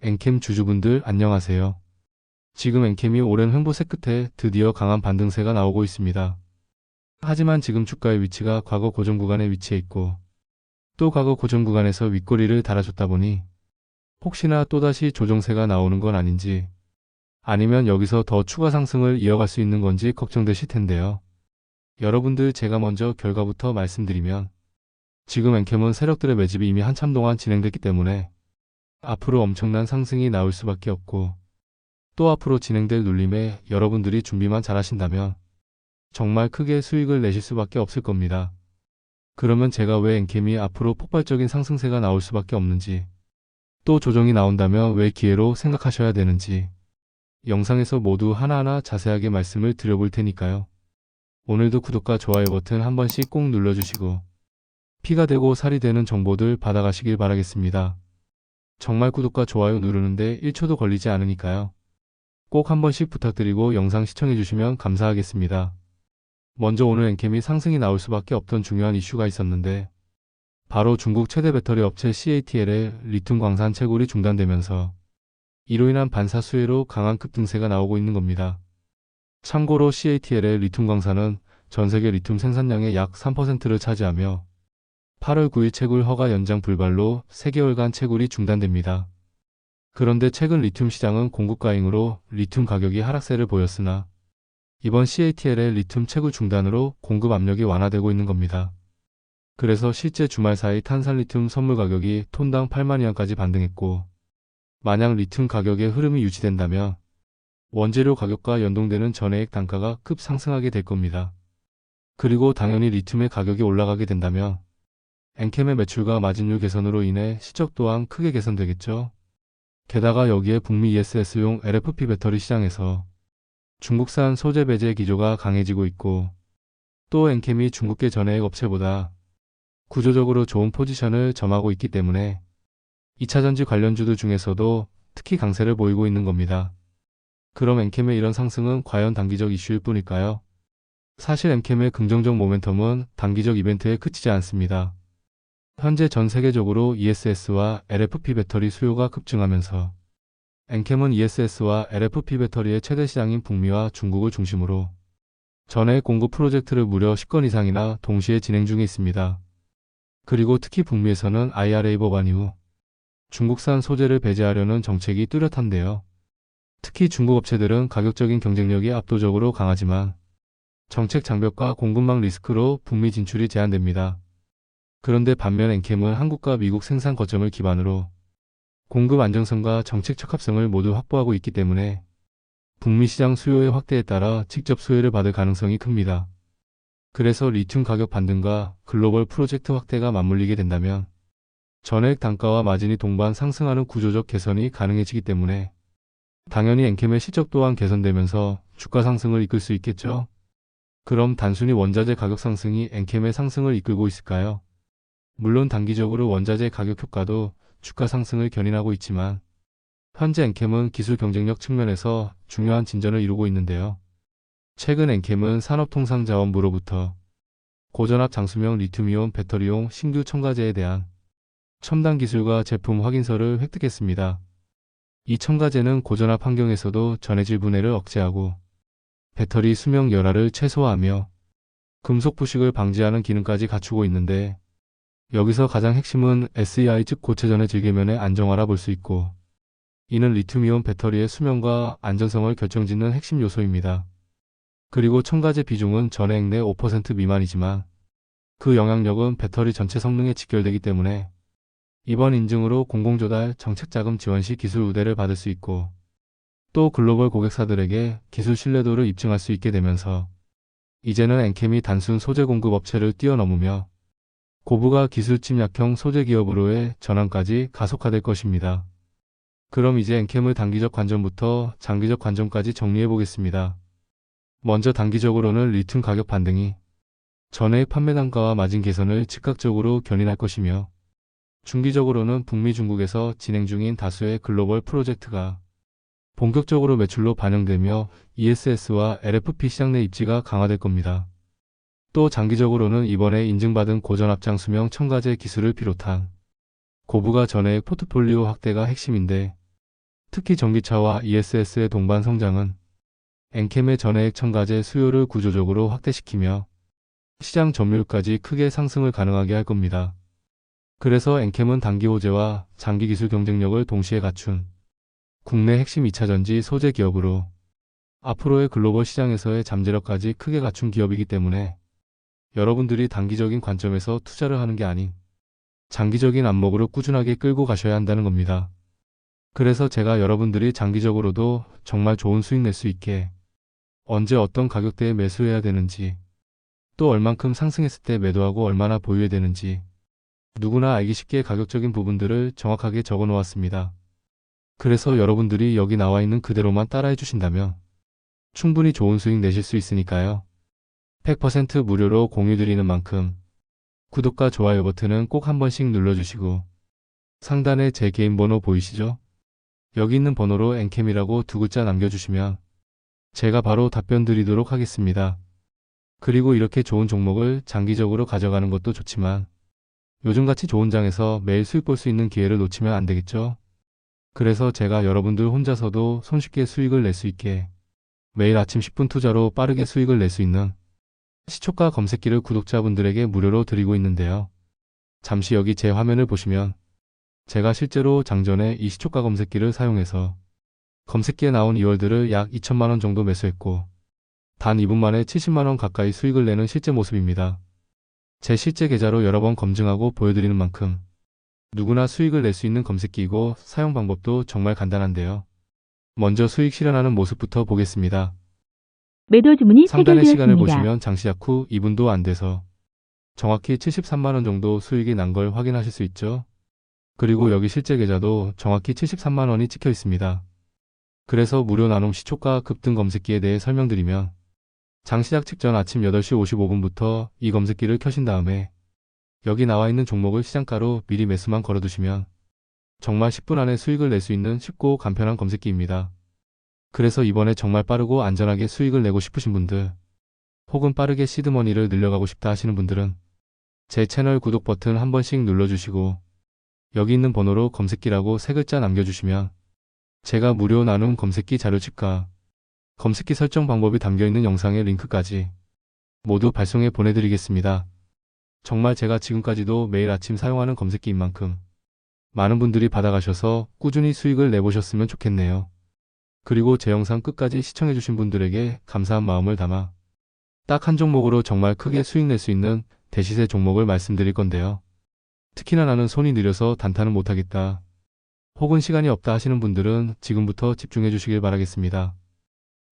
엔캠 주주분들 안녕하세요. 지금 엔캠이 오랜 횡보세 끝에 드디어 강한 반등세가 나오고 있습니다. 하지만 지금 주가의 위치가 과거 고정 구간에 위치해 있고 또 과거 고정 구간에서 윗꼬리를 달아줬다 보니 혹시나 또다시 조정세가 나오는 건 아닌지 아니면 여기서 더 추가 상승을 이어갈 수 있는 건지 걱정되실 텐데요. 여러분들 제가 먼저 결과부터 말씀드리면 지금 엔캠은 세력들의 매집이 이미 한참 동안 진행됐기 때문에 앞으로 엄청난 상승이 나올 수밖에 없고 또 앞으로 진행될 눌림에 여러분들이 준비만 잘하신다면 정말 크게 수익을 내실 수밖에 없을 겁니다. 그러면 제가 왜 엔캠이 앞으로 폭발적인 상승세가 나올 수밖에 없는지 또 조정이 나온다면 왜 기회로 생각하셔야 되는지 영상에서 모두 하나하나 자세하게 말씀을 드려볼 테니까요. 오늘도 구독과 좋아요 버튼 한 번씩 꼭 눌러주시고 피가 되고 살이 되는 정보들 받아가시길 바라겠습니다. 정말 구독과 좋아요 누르는데 1초도 걸리지 않으니까요. 꼭 한 번씩 부탁드리고 영상 시청해주시면 감사하겠습니다. 먼저 오늘 엔캠이 상승이 나올 수밖에 없던 중요한 이슈가 있었는데 바로 중국 최대 배터리 업체 CATL의 리튬 광산 채굴이 중단되면서 이로 인한 반사 수혜로 강한 급등세가 나오고 있는 겁니다. 참고로 CATL의 리튬 광산은 전 세계 리튬 생산량의 약 3%를 차지하며 8월 9일 채굴 허가 연장 불발로 3개월간 채굴이 중단됩니다. 그런데 최근 리튬 시장은 공급 과잉으로 리튬 가격이 하락세를 보였으나 이번 CATL의 리튬 채굴 중단으로 공급 압력이 완화되고 있는 겁니다. 그래서 실제 주말 사이 탄산 리튬 선물 가격이 톤당 8만 위안까지 반등했고 만약 리튬 가격의 흐름이 유지된다면 원재료 가격과 연동되는 전해액 단가가 급상승하게 될 겁니다. 그리고 당연히 리튬의 가격이 올라가게 된다면 엔캠의 매출과 마진율 개선으로 인해 실적 또한 크게 개선되겠죠. 게다가 여기에 북미 ESS용 LFP 배터리 시장에서 중국산 소재 배제 기조가 강해지고 있고 또 엔캠이 중국계 전해액 업체보다 구조적으로 좋은 포지션을 점하고 있기 때문에 2차전지 관련주들 중에서도 특히 강세를 보이고 있는 겁니다. 그럼 엔캠의 이런 상승은 과연 단기적 이슈일 뿐일까요? 사실 엔캠의 긍정적 모멘텀은 단기적 이벤트에 그치지 않습니다. 현재 전 세계적으로 ESS와 LFP 배터리 수요가 급증하면서 엔캠은 ESS와 LFP 배터리의 최대 시장인 북미와 중국을 중심으로 전해 공급 프로젝트를 무려 10건 이상이나 동시에 진행 중에 있습니다. 그리고 특히 북미에서는 IRA 법안 이후 중국산 소재를 배제하려는 정책이 뚜렷한데요. 특히 중국 업체들은 가격적인 경쟁력이 압도적으로 강하지만 정책 장벽과 공급망 리스크로 북미 진출이 제한됩니다. 그런데 반면 엔캠은 한국과 미국 생산 거점을 기반으로 공급 안정성과 정책 적합성을 모두 확보하고 있기 때문에 북미 시장 수요의 확대에 따라 직접 수혜를 받을 가능성이 큽니다. 그래서 리튬 가격 반등과 글로벌 프로젝트 확대가 맞물리게 된다면 전액 단가와 마진이 동반 상승하는 구조적 개선이 가능해지기 때문에 당연히 엔캠의 실적 또한 개선되면서 주가 상승을 이끌 수 있겠죠. 그럼 단순히 원자재 가격 상승이 엔캠의 상승을 이끌고 있을까요? 물론 단기적으로 원자재 가격 효과도 주가 상승을 견인하고 있지만 현재 엔캠은 기술 경쟁력 측면에서 중요한 진전을 이루고 있는데요. 최근 엔캠은 산업통상자원부로부터 고전압 장수명 리튬이온 배터리용 신규 첨가제에 대한 첨단 기술과 제품 확인서를 획득했습니다. 이 첨가제는 고전압 환경에서도 전해질 분해를 억제하고 배터리 수명 열화를 최소화하며 금속 부식을 방지하는 기능까지 갖추고 있는데 여기서 가장 핵심은 SEI 즉 고체전의 질계면의 안정화라 볼 수 있고 이는 리튬이온 배터리의 수명과 안전성을 결정짓는 핵심 요소입니다. 그리고 첨가제 비중은 전해액 내 5% 미만이지만 그 영향력은 배터리 전체 성능에 직결되기 때문에 이번 인증으로 공공조달 정책자금 지원 시 기술 우대를 받을 수 있고 또 글로벌 고객사들에게 기술 신뢰도를 입증할 수 있게 되면서 이제는 엔캠이 단순 소재 공급 업체를 뛰어넘으며 고부가 기술 침략형 소재 기업으로의 전환까지 가속화될 것입니다. 그럼 이제 엔캠의 단기적 관점부터 장기적 관점까지 정리해 보겠습니다. 먼저 단기적으로는 리튬 가격 반등이 전해의 판매 단가와 마진 개선을 즉각적으로 견인할 것이며 중기적으로는 북미 중국에서 진행 중인 다수의 글로벌 프로젝트가 본격적으로 매출로 반영되며 ESS와 LFP 시장 내 입지가 강화될 겁니다. 또 장기적으로는 이번에 인증받은 고전 합장 수명 첨가제 기술을 비롯한 고부가 전해의 포트폴리오 확대가 핵심인데 특히 전기차와 ESS의 동반 성장은 엔캠의 전해액 첨가제 수요를 구조적으로 확대시키며 시장 점유율까지 크게 상승을 가능하게 할 겁니다. 그래서 엔캠은 단기 호재와 장기 기술 경쟁력을 동시에 갖춘 국내 핵심 2차 전지 소재 기업으로 앞으로의 글로벌 시장에서의 잠재력까지 크게 갖춘 기업이기 때문에 여러분들이 단기적인 관점에서 투자를 하는 게 아닌 장기적인 안목으로 꾸준하게 끌고 가셔야 한다는 겁니다. 그래서 제가 여러분들이 장기적으로도 정말 좋은 수익 낼 수 있게 언제 어떤 가격대에 매수해야 되는지 또 얼만큼 상승했을 때 매도하고 얼마나 보유해야 되는지 누구나 알기 쉽게 가격적인 부분들을 정확하게 적어 놓았습니다. 그래서 여러분들이 여기 나와 있는 그대로만 따라해 주신다면 충분히 좋은 수익 내실 수 있으니까요. 100% 무료로 공유 드리는 만큼 구독과 좋아요 버튼은 꼭 한 번씩 눌러주시고 상단에 제 개인 번호 보이시죠? 여기 있는 번호로 엔캠이라고 두 글자 남겨주시면 제가 바로 답변 드리도록 하겠습니다. 그리고 이렇게 좋은 종목을 장기적으로 가져가는 것도 좋지만 요즘같이 좋은 장에서 매일 수익 볼 수 있는 기회를 놓치면 안 되겠죠? 그래서 제가 여러분들 혼자서도 손쉽게 수익을 낼 수 있게 매일 아침 10분 투자로 빠르게 수익을 낼 수 있는 시초가 검색기를 구독자분들에게 무료로 드리고 있는데요. 잠시 여기 제 화면을 보시면 제가 실제로 장전에 이 시초가 검색기를 사용해서 검색기에 나온 이월들을 약 2천만원 정도 매수했고 단 2분 만에 70만원 가까이 수익을 내는 실제 모습입니다. 제 실제 계좌로 여러 번 검증하고 보여드리는 만큼 누구나 수익을 낼 수 있는 검색기이고 사용 방법도 정말 간단한데요. 먼저 수익 실현하는 모습부터 보겠습니다. 매도 주문이 상단의 시간을 체결되었습니다. 보시면 장시작 후 2분도 안 돼서 정확히 73만원 정도 수익이 난 걸 확인하실 수 있죠. 그리고 여기 실제 계좌도 정확히 73만원이 찍혀 있습니다. 그래서 무료 나눔 시 초가 급등 검색기에 대해 설명드리면 장시작 직전 아침 8시 55분부터 이 검색기를 켜신 다음에 여기 나와 있는 종목을 시장가로 미리 매수만 걸어두시면 정말 10분 안에 수익을 낼 수 있는 쉽고 간편한 검색기입니다. 그래서 이번에 정말 빠르고 안전하게 수익을 내고 싶으신 분들 혹은 빠르게 시드머니를 늘려가고 싶다 하시는 분들은 제 채널 구독 버튼 한 번씩 눌러주시고 여기 있는 번호로 검색기라고 세 글자 남겨주시면 제가 무료 나눔 검색기 자료집과 검색기 설정 방법이 담겨있는 영상의 링크까지 모두 발송해 보내드리겠습니다. 정말 제가 지금까지도 매일 아침 사용하는 검색기인 만큼 많은 분들이 받아가셔서 꾸준히 수익을 내보셨으면 좋겠네요. 그리고 제 영상 끝까지 시청해주신 분들에게 감사한 마음을 담아 딱 한 종목으로 정말 크게 수익 낼 수 있는 대시세 종목을 말씀드릴 건데요. 특히나 나는 손이 느려서 단타는 못하겠다. 혹은 시간이 없다 하시는 분들은 지금부터 집중해 주시길 바라겠습니다.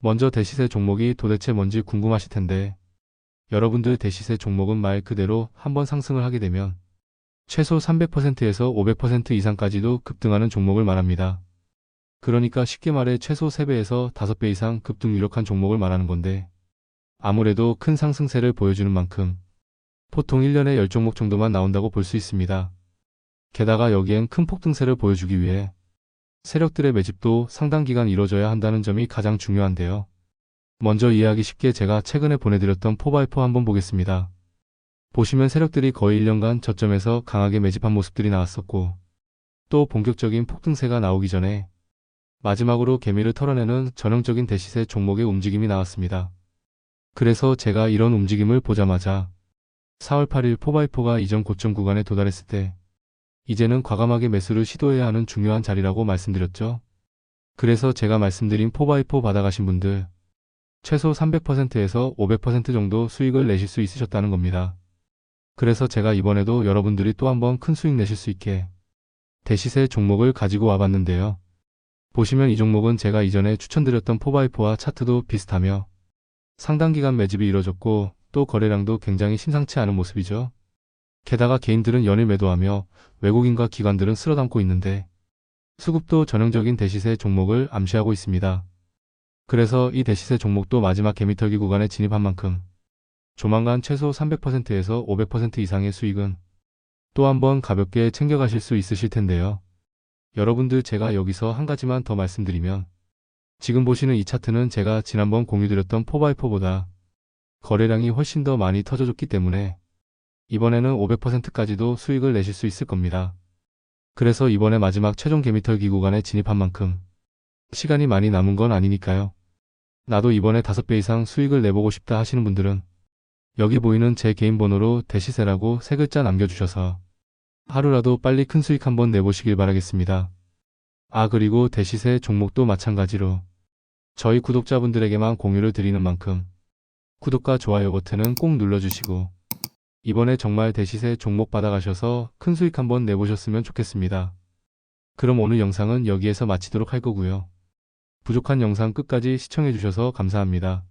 먼저 대시세 종목이 도대체 뭔지 궁금하실 텐데 여러분들 대시세 종목은 말 그대로 한번 상승을 하게 되면 최소 300%에서 500% 이상까지도 급등하는 종목을 말합니다. 그러니까 쉽게 말해 최소 3배에서 5배 이상 급등 유력한 종목을 말하는 건데 아무래도 큰 상승세를 보여주는 만큼 보통 1년에 10종목 정도만 나온다고 볼 수 있습니다. 게다가 여기엔 큰 폭등세를 보여주기 위해 세력들의 매집도 상당 기간 이뤄져야 한다는 점이 가장 중요한데요. 먼저 이해하기 쉽게 제가 최근에 보내드렸던 4x4 한번 보겠습니다. 보시면 세력들이 거의 1년간 저점에서 강하게 매집한 모습들이 나왔었고 또 본격적인 폭등세가 나오기 전에 마지막으로 개미를 털어내는 전형적인 대시세 종목의 움직임이 나왔습니다. 그래서 제가 이런 움직임을 보자마자 4월 8일 4x4가 이전 고점 구간에 도달했을 때 이제는 과감하게 매수를 시도해야 하는 중요한 자리라고 말씀드렸죠. 그래서 제가 말씀드린 4x4 받아가신 분들 최소 300%에서 500% 정도 수익을 내실 수 있으셨다는 겁니다. 그래서 제가 이번에도 여러분들이 또 한번 큰 수익 내실 수 있게 대시세 종목을 가지고 와봤는데요. 보시면 이 종목은 제가 이전에 추천드렸던 4x4와 차트도 비슷하며 상당 기간 매집이 이뤄졌고 또 거래량도 굉장히 심상치 않은 모습이죠. 게다가 개인들은 연일 매도하며 외국인과 기관들은 쓸어담고 있는데 수급도 전형적인 대시세 종목을 암시하고 있습니다. 그래서 이 대시세 종목도 마지막 개미털기 구간에 진입한 만큼 조만간 최소 300%에서 500% 이상의 수익은 또 한번 가볍게 챙겨가실 수 있으실 텐데요. 여러분들 제가 여기서 한 가지만 더 말씀드리면 지금 보시는 이 차트는 제가 지난번 공유드렸던 4x4보다 거래량이 훨씬 더 많이 터져줬기 때문에 이번에는 500%까지도 수익을 내실 수 있을 겁니다. 그래서 이번에 마지막 최종 개미털기 구간에 진입한 만큼 시간이 많이 남은 건 아니니까요. 나도 이번에 5배 이상 수익을 내보고 싶다 하시는 분들은 여기 보이는 제 개인 번호로 대시세라고 세 글자 남겨주셔서 하루라도 빨리 큰 수익 한번 내보시길 바라겠습니다. 아 그리고 대시세 종목도 마찬가지로 저희 구독자분들에게만 공유를 드리는 만큼 구독과 좋아요 버튼은 꼭 눌러주시고 이번에 정말 대시세 종목 받아가셔서 큰 수익 한번 내보셨으면 좋겠습니다. 그럼 오늘 영상은 여기에서 마치도록 할 거고요. 부족한 영상 끝까지 시청해주셔서 감사합니다.